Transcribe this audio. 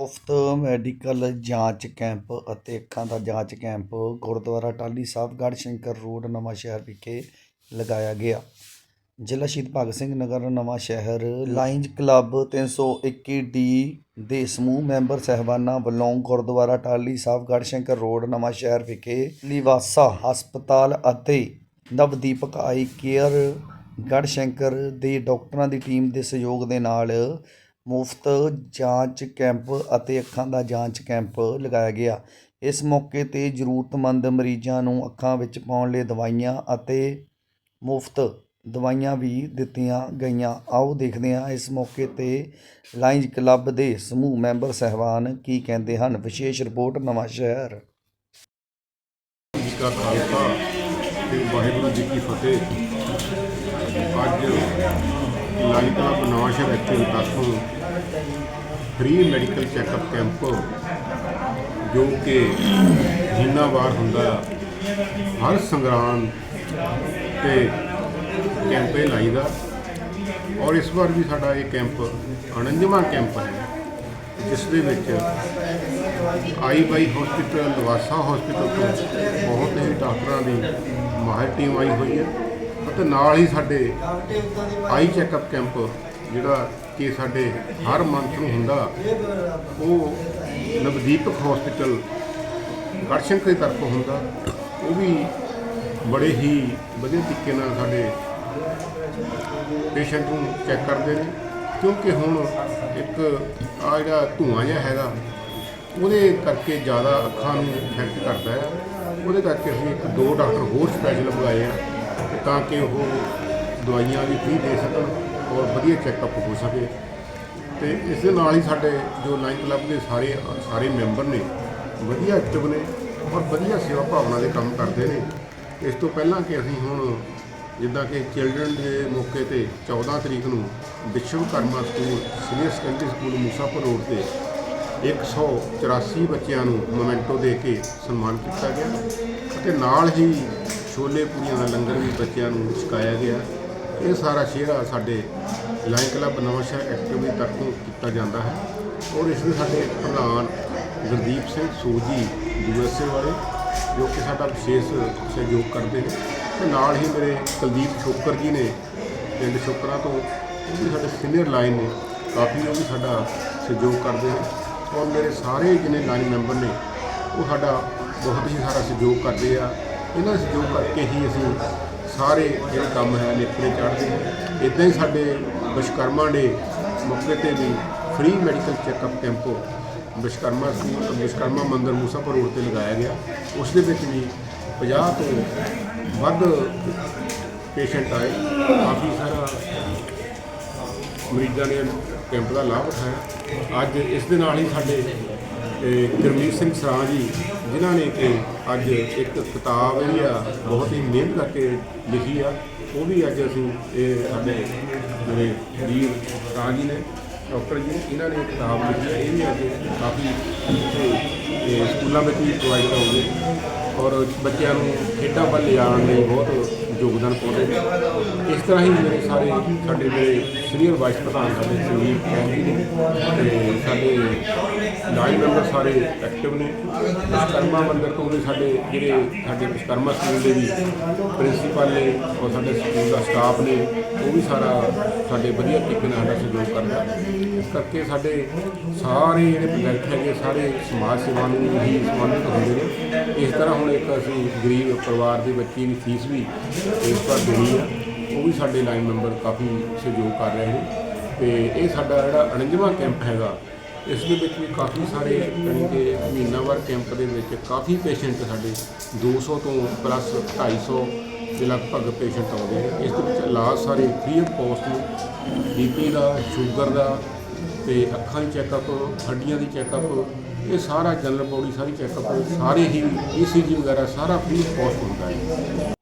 ਮੁਫਤ ਮੈਡੀਕਲ ਜਾਂਚ ਕੈਂਪ ਅਤੇ ਅੱਖਾਂ ਦਾ ਜਾਂਚ ਕੈਂਪ ਗੁਰਦੁਆਰਾ ਟਾਲੀ ਸਾਹਿਬ ਗੜ ਸ਼ੰਕਰ ਰੋਡ, ਨਵਾਂ ਸ਼ਹਿਰ ਵਿਖੇ ਲਗਾਇਆ ਗਿਆ। ਜ਼ਿਲ੍ਹਾ ਸ਼ਹੀਦ ਭਗਤ ਸਿੰਘ ਨਗਰ, ਨਵਾਂ ਸ਼ਹਿਰ ਲਾਇਨਜ਼ ਕਲੱਬ 321 ਡੀ ਦੇ ਸਮੂਹ ਮੈਂਬਰ ਸਹਿਬਾਨਾਂ ਵੱਲੋਂ ਗੁਰਦੁਆਰਾ ਟਾਲੀ ਸਾਹਿਬ ਗੜ ਸ਼ੰਕਰ ਰੋਡ, ਨਵਾਂ ਸ਼ਹਿਰ ਵਿਖੇ ਨਿਵਾਸਾ ਹਸਪਤਾਲ ਅਤੇ ਨਵਦੀਪਕ ਆਈ ਕੇਅਰ ਗੜ੍ਹ ਸ਼ੰਕਰ ਦੇ ਡਾਕਟਰਾਂ ਦੀ ਟੀਮ ਦੇ ਸਹਿਯੋਗ ਦੇ ਨਾਲ ਮੁਫਤ ਜਾਂਚ ਕੈਂਪ ਅਤੇ ਅੱਖਾਂ ਦਾ ਜਾਂਚ ਕੈਂਪ ਲਗਾਇਆ ਗਿਆ। ਇਸ ਮੌਕੇ ਤੇ ਜ਼ਰੂਰਤਮੰਦ ਮਰੀਜ਼ਾਂ ਨੂੰ ਅੱਖਾਂ ਵਿੱਚ ਪਾਉਣ ਲਈ ਦਵਾਈਆਂ ਅਤੇ ਮੁਫਤ ਦਵਾਈਆਂ ਵੀ ਦਿੱਤੀਆਂ ਗਈਆਂ। ਆਓ ਦੇਖਦੇ ਹਾਂ ਇਸ ਮੌਕੇ ਤੇ ਲਾਇਨਜ਼ ਕਲੱਬ ਦੇ ਸਮੂਹ ਮੈਂਬਰ ਸਹਿਬਾਨ ਕੀ ਕਹਿੰਦੇ ਹਨ। ਵਿਸ਼ੇਸ਼ ਰਿਪੋਰਟ, ਨਵਾਂ ਸ਼ਹਿਰ। ਜੀ ਕਾ ਖਾਲਸਾ, ਤੇ ਵਾਹਿਗੁਰੂ ਜੀ ਕੀ ਫਤਿਹ। ਅੱਜ ਲਾਈਨ ਕਲੱਬ ਨਵਾਂਸ਼ਹਿਰ ਐਕਟਿਵ ਪਾਸੋਂ ਫ੍ਰੀ ਮੈਡੀਕਲ ਚੈੱਕਅਪ ਕੈਂਪ ਜੋ ਕਿ ਜਿੰਨਾ ਵਾਰ ਹੁੰਦਾ, ਹਰ ਸੰਗਰਾਂਦ ਤੇ ਕੈਂਪੇ ਲਾਈਦਾ ਔਰ ਇਸ ਵਾਰ ਵੀ ਸਾਡਾ ਇਹ ਕੈਂਪ 49ਵਾਂ ਕੈਂਪ ਹੈ, ਜਿਸ ਦੇ ਵਿੱਚ ਆਈ ਬਾਈ ਹਸਪੀਟਲ ਲਵਾਸਾ ਹਸਪੀਟਲ ਤੋਂ ਬਹੁਤ ਹੀ ਡਾਕਟਰਾਂ ਦੀ ਮਾਹਿਰ ਟੀਮ ਆਈ ਹੋਈ ਹੈ। ਅਤੇ ਨਾਲ ਹੀ ਸਾਡੇ ਆਈ ਚੈੱਕਅਪ ਕੈਂਪ, ਜਿਹੜਾ ਕਿ ਸਾਡੇ ਹਰ ਮੰਥ ਨੂੰ ਹੁੰਦਾ, ਉਹ ਨਵਦੀਪਕ ਹਸਪੀਟਲ ਗੜਸ਼ੰਕਰ ਦੀ ਤਰਫੋਂ ਹੁੰਦਾ। ਉਹ ਵੀ ਬੜੇ ਹੀ ਵਧੀਆ ਤਰੀਕੇ ਨਾਲ ਸਾਡੇ ਪੇਸ਼ੈਂਟ ਨੂੰ ਚੈੱਕ ਕਰਦੇ ਨੇ। ਕਿਉਂਕਿ ਹੁਣ ਇੱਕ ਆ ਜਿਹੜਾ ਧੂਆਂ ਜਿਹਾ ਹੈਗਾ, ਉਹਦੇ ਕਰਕੇ ਜ਼ਿਆਦਾ ਅੱਖਾਂ ਨੂੰ ਇਫੈਕਟ ਕਰਦਾ ਹੈ। ਉਹਦੇ ਕਰਕੇ ਅਸੀਂ ਇੱਕ ਦੋ ਡਾਕਟਰ ਹੋਰ ਸਪੈਸ਼ਲ ਬੁਲਾਏ ਆ। ਤਾਂ ਕਿ ਉਹ ਦਵਾਈਆਂ ਵੀ ਫ੍ਰੀ ਦੇ ਸਕਣ ਔਰ ਵਧੀਆ ਚੈੱਕਅਪ ਹੋ ਸਕੇ। ਤੇ ਇਸ ਦੇ ਨਾਲ ਹੀ ਸਾਡੇ ਜੋ ਲਾਈਨ ਕਲੱਬ ਦੇ ਸਾਰੇ ਸਾਰੇ ਮੈਂਬਰ ਨੇ, ਵਧੀਆ ਐਕਟਿਵ ਨੇ ਔਰ ਵਧੀਆ ਸੇਵਾ ਭਾਵਨਾ ਦੇ ਕੰਮ ਕਰਦੇ ਨੇ। ਇਸ ਤੋਂ ਪਹਿਲਾਂ ਕਿ ਅਸੀਂ ਹੁਣ ਜਿੱਦਾਂ ਕਿ ਚਿਲਡਰਨ ਦੇ ਮੌਕੇ ਤੇ 14 ਤਰੀਕ ਨੂੰ Vishwakarma school senior secondary school Musapur road ਤੇ 184 ਬੱਚਿਆਂ ਨੂੰ ਮੋਮੈਂਟੋ ਦੇ ਕੇ ਸਨਮਾਨ ਕੀਤਾ ਗਿਆ। ਅਤੇ ਨਾਲ ਹੀ ਛੋਲੇ ਪੂਰੀਆਂ ਦਾ ਲੰਗਰ ਵੀ ਬੱਚਿਆਂ ਨੂੰ ਛਕਾਇਆ ਗਿਆ। ਇਹ ਸਾਰਾ ਸ਼ੇਰਾ ਸਾਡੇ ਲਾਈਨ ਕਲੱਬ ਨਵਾਂਸ਼ਹਿਰ ਐਕਟਿਵ ਦੀ ਤਰਫੋਂ ਕੀਤਾ ਜਾਂਦਾ ਹੈ ਔਰ ਇਸ ਦੇ ਸਾਡੇ ਪ੍ਰਧਾਨ ਗੁਰਦੀਪ ਸਿੰਘ ਸੂਜੀ ਯੂਐਸਏ ਵਾਲੇ, ਜੋ ਕਿ ਸਾਡਾ ਵਿਸ਼ੇਸ਼ ਸਹਿਯੋਗ ਕਰਦੇ ਨੇ ਤੇ ਨਾਲ ਹੀ ਮੇਰੇ ਕੁਲਦੀਪ ਸ਼ੋਕਰ ਜੀ ਨੇ ਪਿੰਡ ਸ਼ੋਕਰਾਂ ਤੋਂ, ਉਹ ਵੀ ਸਾਡੇ ਸੀਨੀਅਰ ਲਾਈਨ ਨੇ, ਕਾਫੀ ਉਹ ਵੀ ਸਾਡਾ ਸਹਿਯੋਗ ਕਰਦੇ ਨੇ ਔਰ ਮੇਰੇ ਸਾਰੇ ਜਿੰਨੇ ਲਾਈਨ ਮੈਂਬਰ ਨੇ, ਉਹ ਸਾਡਾ ਬਹੁਤ ਹੀ ਸਾਰਾ ਸਹਿਯੋਗ ਕਰਦੇ ਆ। ਇਹਨਾਂ ਦਾ ਸਹਿਯੋਗ ਕਰਕੇ ਹੀ ਅਸੀਂ ਸਾਰੇ ਜਿਹੜੇ ਕੰਮ ਹੈ ਨੇਪਰੇ ਚੜ੍ਹਦੇ ਨੇ ਇਦਾਂ ਹੀ ਸਾਡੇ ਵਿਸ਼ਕਰਮਾ ਡੇ ਮੌਕੇ ਤੇ ਵੀ free medical checkup camp Vishkarma school Vishwakarma ਮੰਦਿਰ ਮੂਸਾਪੁਰ ਰੋਡ ਤੇ ਲਗਾਇਆ ਗਿਆ। ਉਸ ਦੇ ਵਿੱਚ ਵੀ 50 ਤੋਂ ਵੱਧ ਪੇਸ਼ੈਂਟ ਆਏ। ਕਾਫੀ ਸਾਰਾ ਮਰੀਜ਼ਾਂ ਨੇ ਕੈਂਪ ਦਾ ਲਾਭ ਉਠਾਇਆ। ਅੱਜ ਇਸ ਦੇ ਨਾਲ ਹੀ ਸਾਡੇ ਗੁਰਮੀਤ ਸਿੰਘ ਸਰਾਂ ਜੀ, ਜਿਨ੍ਹਾਂ ਨੇ ਕਿ ਅੱਜ ਇੱਕ ਕਿਤਾਬ ਜਿਹੜੀ ਆ, ਬਹੁਤ ਹੀ ਮਿਹਨਤ ਕਰਕੇ ਲਿਖੀ ਆ, ਉਹ ਵੀ ਅੱਜ ਅਸੀਂ ਇਹ ਸਾਡੇ ਜਿਹੜੇ ਵੀਰ ਸਰਾਂ ਜੀ ਨੇ, ਡਾਕਟਰ ਜੀ ਨੇ, ਇਹਨਾਂ ਨੇ ਕਿਤਾਬ ਲਿਖੀ ਹੈ ਇਹ ਵੀ ਅੱਜ ਕਾਫੀ ਸਕੂਲਾਂ ਵਿੱਚ ਵੀ ਪ੍ਰੋਵਾਈਡ ਕਰੋਗੇ ਔਰ ਬੱਚਿਆਂ ਨੂੰ ਖੇਡਾਂ ਵੱਲ ਲਿਜਾਣ ਲਈ ਬਹੁਤ ਯੋਗਦਾਨ ਪਾਉਂਦੇ ਨੇ। ਇਸ ਤਰ੍ਹਾਂ ਹੀ ਮੇਰੇ ਸਾਰੇ ਸਾਡੇ ਮੇਰੇ ਸੀਨੀਅਰ ਵਾਈਸ ਪ੍ਰਧਾਨ ਸਾਡੇ ਸੰਜੀਵ ਕੌਰ ਜੀ ਨੇ ਤੇ ਸਾਡੇ ਲਾਈਨ ਮੈਂਬਰ ਸਾਰੇ ਐਕਟਿਵ ਨੇ। ਵਿਸ਼ਕਰਮਾ ਮੰਦਰ ਤੋਂ ਵੀ ਸਾਡੇ ਜਿਹੜੇ ਸਾਡੇ ਵਿਸ਼ਕਰਮਾ ਸਕੂਲ ਦੇ ਵੀ ਪ੍ਰਿੰਸੀਪਲ ਨੇ ਔਰ ਸਾਡੇ ਸਕੂਲ ਦਾ ਸਟਾਫ ਨੇ, ਉਹ ਵੀ ਸਾਰਾ ਸਾਡੇ ਵਧੀਆ ਤਰੀਕੇ ਨਾਲ ਸਾਡਾ ਸਹਿਯੋਗ ਕਰਦਾ ਇਸ ਕਰਕੇ ਸਾਡੇ ਸਾਰੇ ਜਿਹੜੇ ਪ੍ਰੋਜੈਕਟ ਹੈਗੇ, ਸਾਰੇ ਸਮਾਜ ਸੇਵਾ ਨੂੰ ਹੀ ਸੰਬੰਧਿਤ ਹੁੰਦੇ ਨੇ। ਇਸ ਤਰ੍ਹਾਂ ਹੁਣ ਇੱਕ ਅਸੀਂ ਗਰੀਬ ਪਰਿਵਾਰ ਦੇ ਬੱਚੇ ਦੀ ਫੀਸ ਵੀ ਇਸ ਵਾਰ ਦੇਣੀ ਆ, ਉਹ ਵੀ ਸਾਡੇ ਲਾਈਨ ਮੈਂਬਰ ਕਾਫੀ ਸਹਿਯੋਗ ਕਰ ਰਹੇ ਨੇ ਤੇ ਇਹ ਸਾਡਾ ਜਿਹੜਾ 49ਵਾਂ ਕੈਂਪ ਹੈਗਾ, ਇਸ ਦੇ ਵਿੱਚ ਵੀ ਕਾਫੀ ਸਾਰੇ ਯਾਨੀ ਕਿ ਮਹੀਨਾਵਾਰ ਕੈਂਪ ਦੇ ਵਿੱਚ ਕਾਫੀ ਪੇਸ਼ੈਂਟ ਸਾਡੇ 200 ਤੋਂ ਪਲੱਸ 250 ਦੇ ਲਗਭਗ ਪੇਸ਼ੈਂਟ ਆਉਂਦੇ ਨੇ। ਇਸ ਦੇ ਵਿੱਚ ਇਲਾਜ ਸਾਰੇ ਫ੍ਰੀ ਆਫ ਕੋਸਟ ਨੇ ਬੀਪੀ ਦਾ ਸ਼ੂਗਰ ਦਾ ਤੇ ਅੱਖਾਂ ਦੀ ਚੈੱਕਅਪ ਹੱਡੀਆਂ ਦੀ ਚੈੱਕਅਪ ਇਹ ਸਾਰਾ ਜਨਰਲ ਬੋਡੀ ਸਾਰੀ ਚੈੱਕਅਪ ਸਾਰੇ ਹੀ ਈਸੀਜੀ ਵਗੈਰਾ ਸਾਰਾ ਫ੍ਰੀ ਆਫ ਕੋਸਟ ਹੁੰਦਾ ਹੈ।